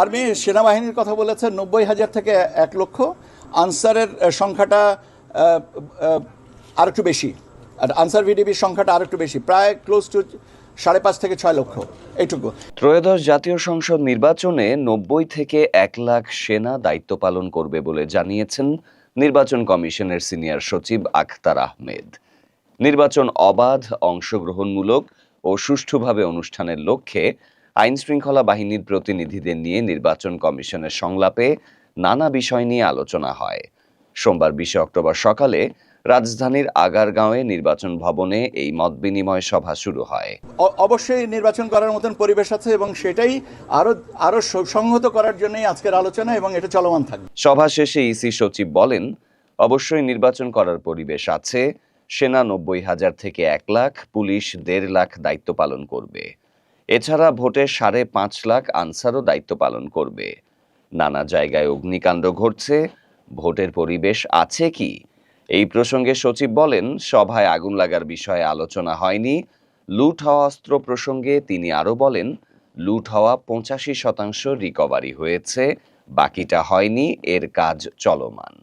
Army সেনাবাহিনীর কথা বলেছে, নব্বই হাজার থেকে এক লক্ষ। আনসারের সংখ্যাটা আর একটু বেশি। আর আনসার ভিডিপির সংখ্যাটা আর একটু বেশি, প্রায় ক্লোজ টু সাড়ে পাঁচ থেকে ছয় লক্ষ। এইটুকু। ত্রয়োদশ জাতীয় সংসদ নির্বাচনে নব্বই থেকে এক লাখ সেনা দায়িত্ব পালন করবে বলে জানিয়েছেন নির্বাচন কমিশনের সিনিয়র সচিব আখতার আহমেদ। নির্বাচন অবাধ, অংশগ্রহণমূলক ও সুষ্ঠুভাবে অনুষ্ঠানের লক্ষ্যে আইন শৃঙ্খলা বাহিনীর প্রতিনিধিদের নিয়ে নির্বাচন কমিশনের সংলাপে নানা বিষয় নিয়ে আলোচনা হয়। সোমবার বিশে অক্টোবর সকালে রাজধানীর আগারগাঁওয়ে নির্বাচন ভবনে এই মত বিনিময় সভা শুরু হয়। অবশ্যই নির্বাচন করার মতন পরিবেশ আছে এবং সেটাই আরও আরও সংহত করার জন্যই আজকের আলোচনা এবং এটা চলমান থাকবে। সভা শেষে ইসি সচিব বলেন অবশ্যই নির্বাচন করার পরিবেশ আছে সেনা নব্বই হাজার থেকে এক লাখ পুলিশ দেড় লাখ দায়িত্ব পালন করবে। এছাড়া ভোটে সাড়ে পাঁচ লাখ আনসারও দায়িত্ব পালন করবে। নানা জায়গায় অগ্নিকাণ্ড ঘটছে। ভোটের পরিবেশ আছে কি? এই প্রসঙ্গে সচিব বলেন, সভায় আগুন লাগার বিষয়ে আলোচনা হয়নি। লুট হওয়া অস্ত্র প্রসঙ্গে তিনি আরও বলেন, লুট হওয়া পঁচাশি শতাংশ রিকভারি হয়েছে, বাকিটা হয়নি, এর কাজ চলমান।